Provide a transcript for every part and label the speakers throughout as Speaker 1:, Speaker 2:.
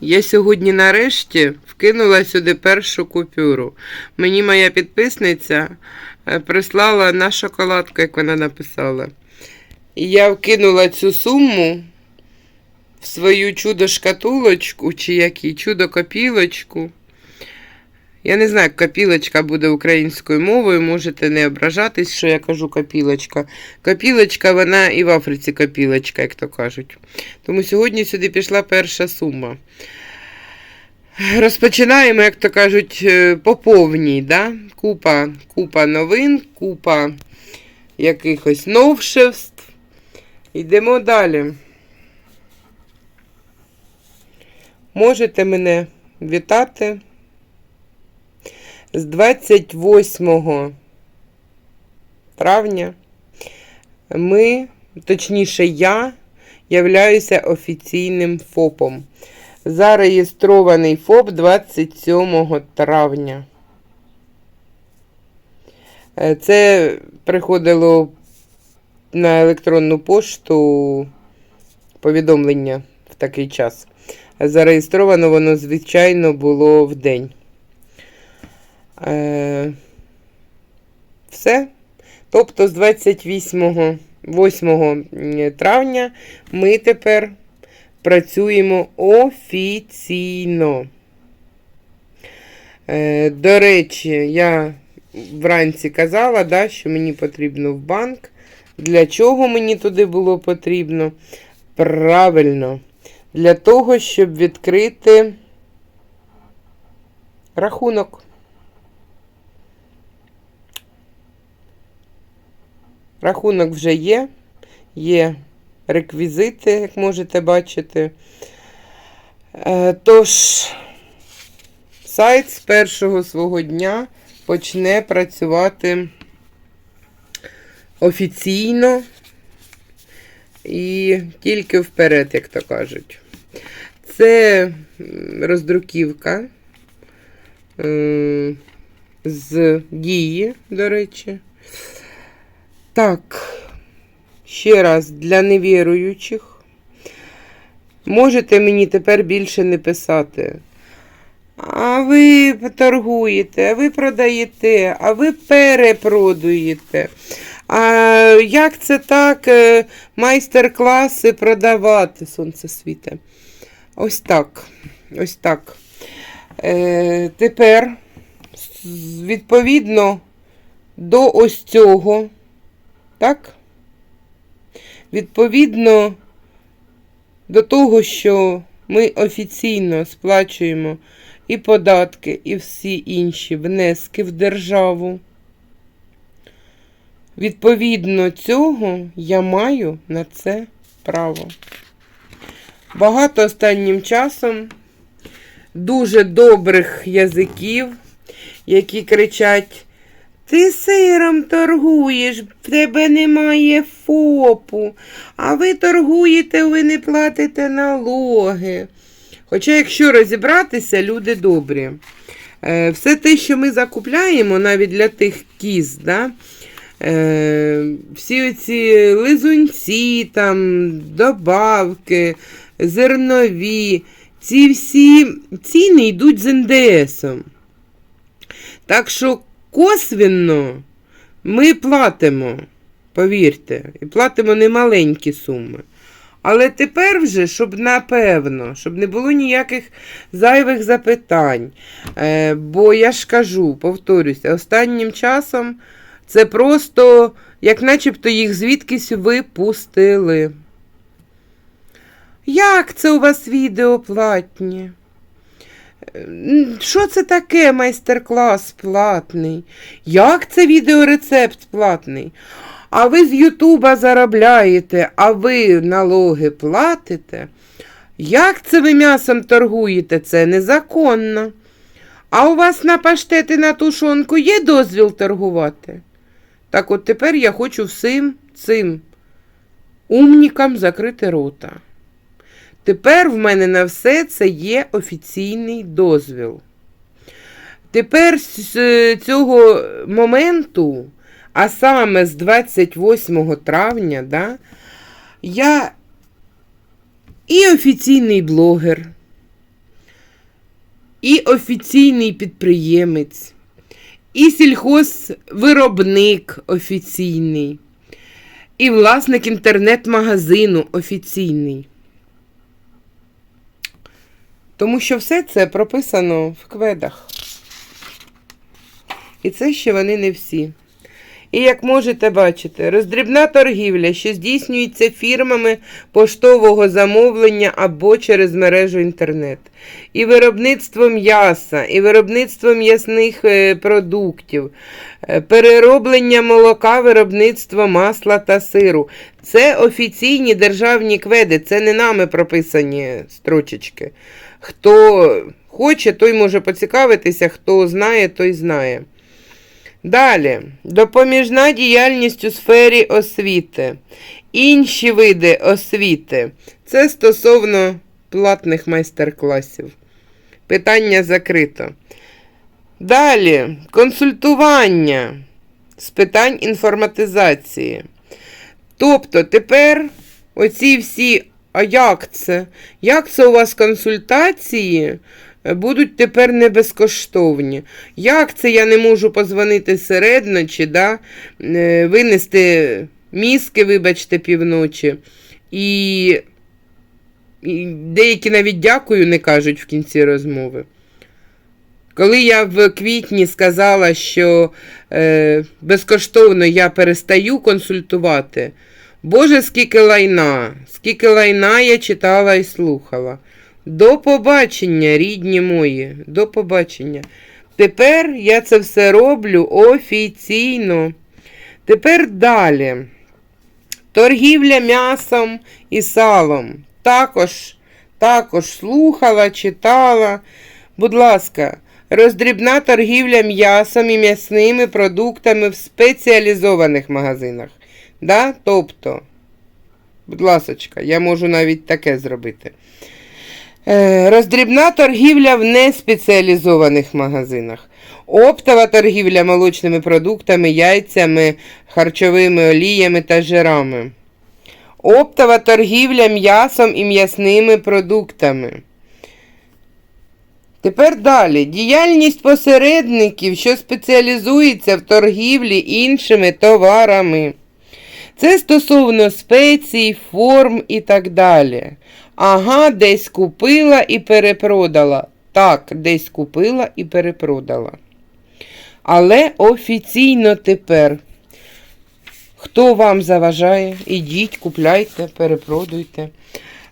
Speaker 1: Я сьогодні нарешті вкинула сюди першу купюру. Мені моя підписниця е, прислала на шоколадку, як вона написала. Я вкинула цю суму в свою чудо-шкатулочку, чи як її, чудо-копілочку. Я не знаю, як копілочка буде українською мовою, можете не ображатись, що я кажу копілочка. Копілочка, вона і в Африці копілочка, як то кажуть. Тому сьогодні сюди пішла перша сума. Розпочинаємо, як то кажуть, е, по повній. Да? Купа, купа новин, купа якихось новшеств. Йдемо далі. Можете мене вітати з 28 травня. Ми, точніше, я являюся офіційним ФОПом. Зареєстрований ФОП 27 травня. Е, Це приходило на електронну пошту повідомлення в такий час. Зареєстровано воно, звичайно, було в день. Е, Все. Тобто з 28 8 травня ми тепер працюємо офіційно. Е, До речі, я вранці казала, да, що мені потрібно в банк. Для чого мені туди було потрібно? Правильно, для того, щоб відкрити рахунок. Рахунок вже є, є реквізити, як можете бачити. Е, Тож, сайт з першого свого дня почне працювати офіційно і тільки вперед, як то кажуть. Це роздруківка з дії, до речі. Так, ще раз для невіруючих. Можете мені тепер більше не писати. А ви торгуєте, а ви продаєте, а ви перепродуєте. А як це так, е, майстер-класи продавати, сонце світе? Ось так. Ось так. Е, тепер, відповідно до ось цього, так? Відповідно до того, що ми офіційно сплачуємо і податки, і всі інші внески в державу. Відповідно цього я маю на це право. Багато останнім часом дуже добрих язиків, які кричать: Ти сиром торгуєш, в тебе немає ФОПу, а ви торгуєте, ви не платите налоги. Хоча, якщо розібратися, люди добрі. Е, Все те, що ми закупляємо, навіть для тих кіз, да, е, всі ці лизунці, там, добавки, зернові, ці всі ціни йдуть з НДСом. Так що косвенно ми платимо, повірте, і платимо немаленькі суми. Але тепер вже, щоб напевно, щоб не було ніяких зайвих запитань. Е, бо я ж кажу, повторюся, останнім часом це просто, як начебто їх звідкись випустили. Як це у вас відео платні? Що це таке майстер-клас платний? Як це відеорецепт платний? А ви з Ютуба заробляєте, а ви налоги платите? Як це ви м'ясом торгуєте? Це незаконно. А у вас на паштети на тушонку є дозвіл торгувати? Так от тепер я хочу всім цим умнікам закрити рота. Тепер в мене на все це є офіційний дозвіл. Тепер з цього моменту, а саме з 28 травня, да, я і офіційний блогер, і офіційний підприємець, і сільхозвиробник офіційний, і власник інтернет-магазину офіційний. Тому що все це прописано в кведах. І це ще вони не всі. І як можете бачити, роздрібна торгівля, що здійснюється фірмами поштового замовлення або через мережу інтернет, і виробництво м'яса, і виробництво м'ясних е, продуктів, е, перероблення молока, виробництво масла та сиру. Це офіційні державні кведи, це не нами прописані строчечки. Хто хоче, той може поцікавитися, хто знає, той знає. Далі. Допоміжна діяльність у сфері освіти. Інші види освіти. Це стосовно платних майстер-класів. Питання закрито. Далі. Консультування з питань інформатизації. Тобто тепер оці всі, а як це? Як це у вас консультації будуть тепер не безкоштовні? Як це я не можу позвонити середночі, да? е, винести мізки, вибачте, півночі, і, і деякі навіть дякую не кажуть в кінці розмови. Коли я в квітні сказала, що е, безкоштовно я перестаю консультувати, Боже, скільки лайна, скільки лайна я читала і слухала. До побачення, рідні мої, до побачення. Тепер я це все роблю офіційно. Тепер далі. Торгівля м'ясом і салом. Також, також слухала, читала. Будь ласка, роздрібна торгівля м'ясом і м'ясними продуктами в спеціалізованих магазинах. Да? Тобто, будь ласочка, я можу навіть таке зробити. Е, Роздрібна торгівля в неспеціалізованих магазинах. Оптова торгівля молочними продуктами, яйцями, харчовими оліями та жирами. Оптова торгівля м'ясом і м'ясними продуктами. Тепер далі. Діяльність посередників, що спеціалізується в торгівлі іншими товарами. Це стосовно спецій, форм і так далі. Ага, десь купила і перепродала. Так, десь купила і перепродала. Але офіційно тепер. Хто вам заважає? Ідіть, купляйте, перепродуйте.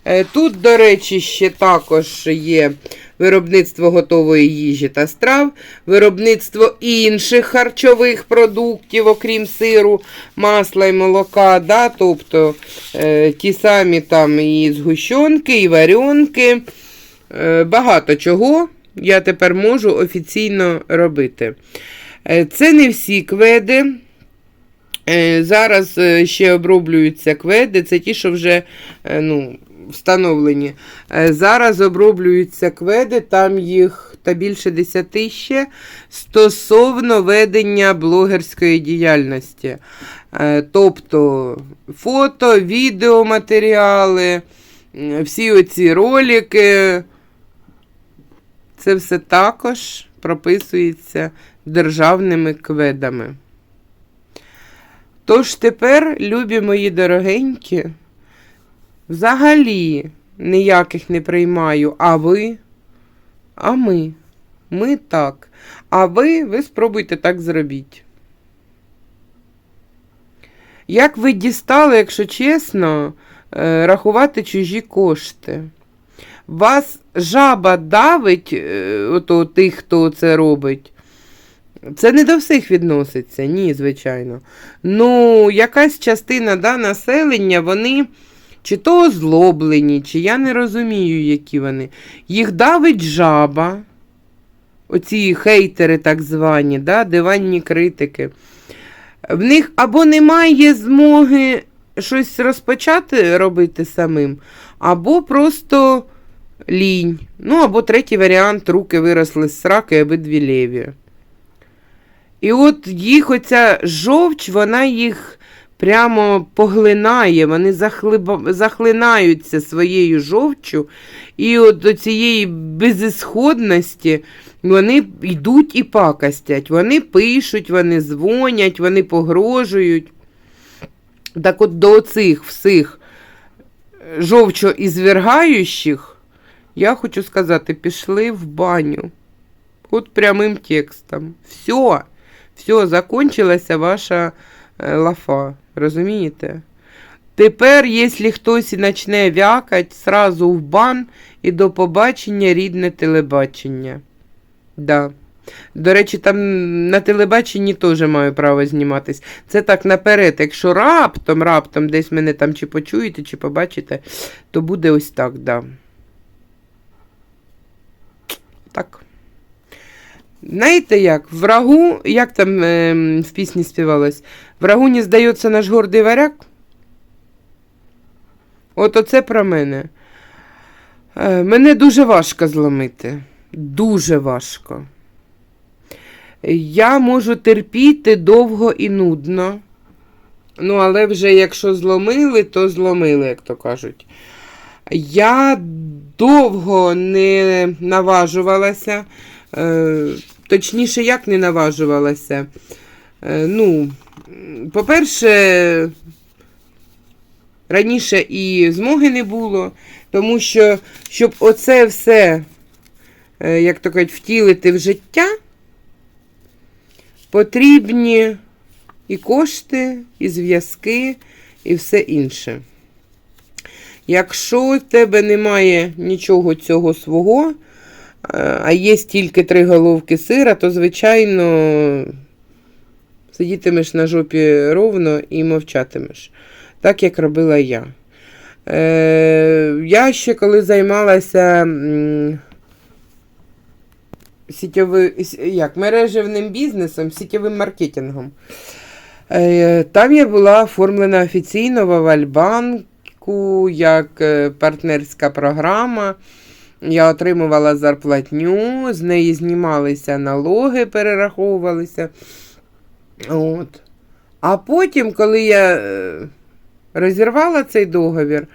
Speaker 1: Е, Тут, до речі, ще також є виробництво готової їжі та страв, виробництво інших харчових продуктів, окрім сиру, масла і молока. Да? Тобто е, ті самі там і згущенки, і варенки. Е, багато чого я тепер можу офіційно робити. Це не всі кведи. Зараз ще оброблюються кведи, це ті, що вже ну, встановлені. Е, Зараз оброблюються кведи, там їх та більше 10 ще стосовно ведення блогерської діяльності. Е, Тобто фото, відеоматеріали, всі оці ролики. Це все також прописується державними кведами. Тож тепер, любі мої дорогенькі, взагалі ніяких не приймаю, а ви, а ми, ми так. А ви, ви спробуйте так зробіть. Як ви дістали, якщо чесно, е, рахувати чужі кошти? Вас жаба давить, е, ото тих, хто це робить. Це не до всіх відноситься, ні, звичайно. Ну, якась частина да, населення, вони чи то озлоблені, чи я не розумію, які вони. Їх давить жаба, оці хейтери так звані, да, диванні критики. В них або немає змоги щось розпочати робити самим, або просто лінь. Ну, або третій варіант руки виросли з сраки обидві ліві. І от їх оця жовч, вона їх прямо поглинає, вони захлиба... захлинаються своєю жовчю, і от до цієї безісходності вони йдуть і пакостять. Вони пишуть, вони дзвонять, вони погрожують. Так от до цих всіх жовчоізвергаючих, я хочу сказати, пішли в баню. От прямим текстом. Все, все, закончилася ваша е, лафа. Розумієте? Тепер, якщо хтось почне вякать, сразу в бан і до побачення рідне телебачення. Да. До речі, там на телебаченні теж маю право зніматись. Це так наперед. Якщо раптом, раптом десь мене там чи почуєте, чи побачите, то буде ось так, да. Так. Знаєте як? Врагу, як там е, в пісні співалось? Врагу не здається наш гордий варяг? От оце про мене. Е, мене дуже важко зломити. Дуже важко. Я можу терпіти довго і нудно. Ну, але вже якщо зломили, то зломили, як то кажуть. Я довго не наважувалася. Е, точніше, як не наважувалася. Е, ну, по-перше, раніше і змоги не було, тому що, щоб оце все, е, як то кажуть, втілити в життя, потрібні і кошти, і зв'язки, і все інше. Якщо в тебе немає нічого цього свого, е, а є тільки три головки сира, то, звичайно, сидітимеш на жопі ровно і мовчатимеш. Так, як робила я. Е, Я ще коли займалася сітьови, як, мережевним бізнесом, сітєвим маркетингом. Е, Там я була оформлена офіційно в Авальбанку як е, партнерська програма. Я отримувала зарплатню, з неї знімалися налоги, перераховувалися. От. А потім, коли я е, розірвала цей договір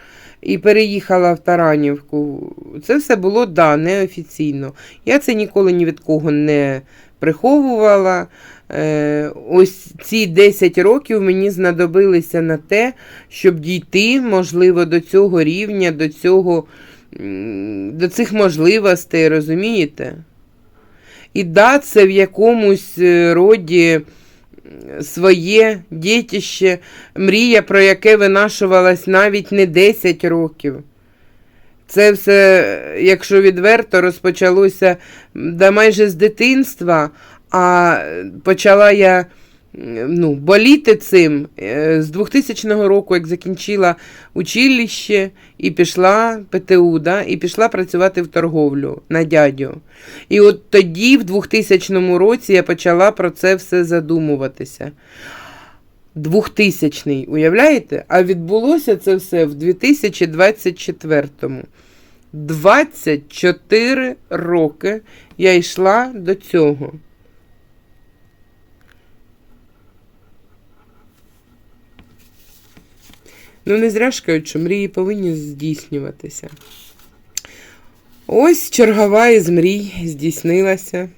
Speaker 1: і переїхала в Таранівку, це все було да, неофіційно. Я це ніколи ні від кого не приховувала. Е, ось ці 10 років мені знадобилися на те, щоб дійти, можливо, до цього рівня, до цього, до цих можливостей, розумієте? І да, це в якомусь е, роді своє дітище, мрія, про яке винашувалась навіть не 10 років. Це все, якщо відверто, розпочалося да майже з дитинства, а почала я ну, боліти цим е, з 2000 року, як закінчила училище і пішла ПТУ, да, і пішла працювати в торговлю на дядю. І от тоді, в 2000 році, я почала про це все задумуватися. 2000-й, уявляєте? А відбулося це все в 2024-му. 24 роки я йшла до цього. Ну, не зря ж кажуть, що мрії повинні здійснюватися. Ось чергова із мрій здійснилася.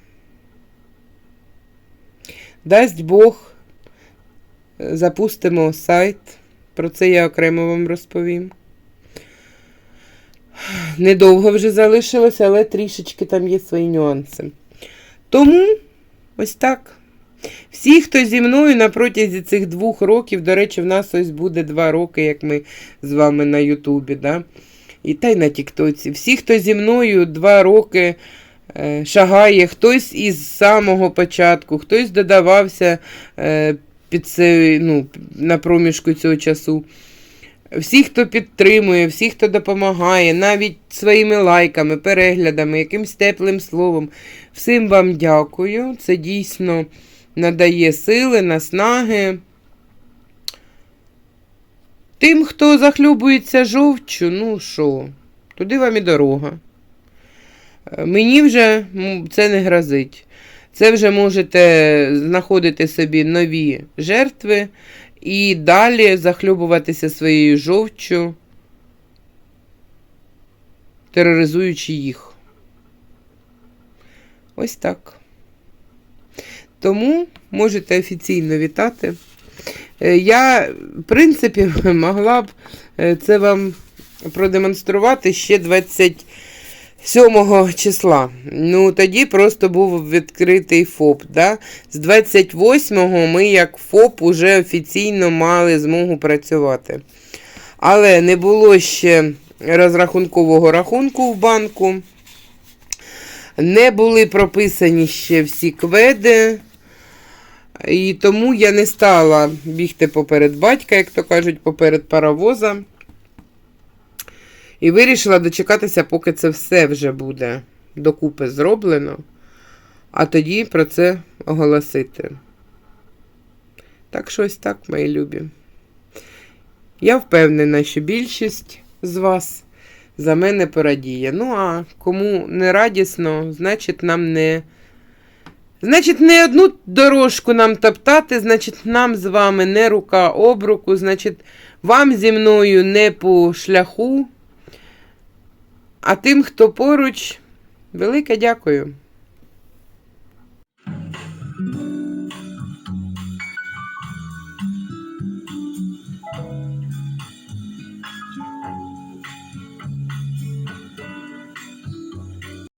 Speaker 1: Дасть Бог, запустимо сайт. Про це я окремо вам розповім. Недовго вже залишилося, але трішечки там є свої нюанси. Тому ось так. Всі, хто зі мною на протязі цих двох років, до речі, в нас ось буде два роки, як ми з вами на Ютубі, да? і та й на Тіктоці. Всі, хто зі мною два роки е, шагає, хтось із самого початку, хтось додавався е, під це, ну, на проміжку цього часу. Всі, хто підтримує, всі, хто допомагає, навіть своїми лайками, переглядами, якимсь теплим словом. Всім вам дякую. Це дійсно надає сили, наснаги. Тим, хто захлюбується жовчу, ну що, туди вам і дорога. Е, Мені вже це не грозить. Це вже можете знаходити собі нові жертви і далі захлюбуватися своєю жовчю, тероризуючи їх. Ось так. Тому можете офіційно вітати. Е, Я, в принципі, могла б е, це вам продемонструвати ще 27 числа. Ну, тоді просто був відкритий ФОП. Да? З 28-го ми, як ФОП, уже офіційно мали змогу працювати. Але не було ще розрахункового рахунку в банку. Не були прописані ще всі кведи. І тому я не стала бігти поперед батька, як то кажуть, поперед паровоза. І вирішила дочекатися, поки це все вже буде докупи зроблено, а тоді про це оголосити. Так що ось так, мої любі. Я впевнена, що більшість з вас за мене порадіє. Ну, а кому не радісно, значить, нам не. Значить, не одну дорожку нам топтати, значить, нам з вами не рука об руку, значить, вам зі мною не по шляху. А тим, хто поруч, велике дякую.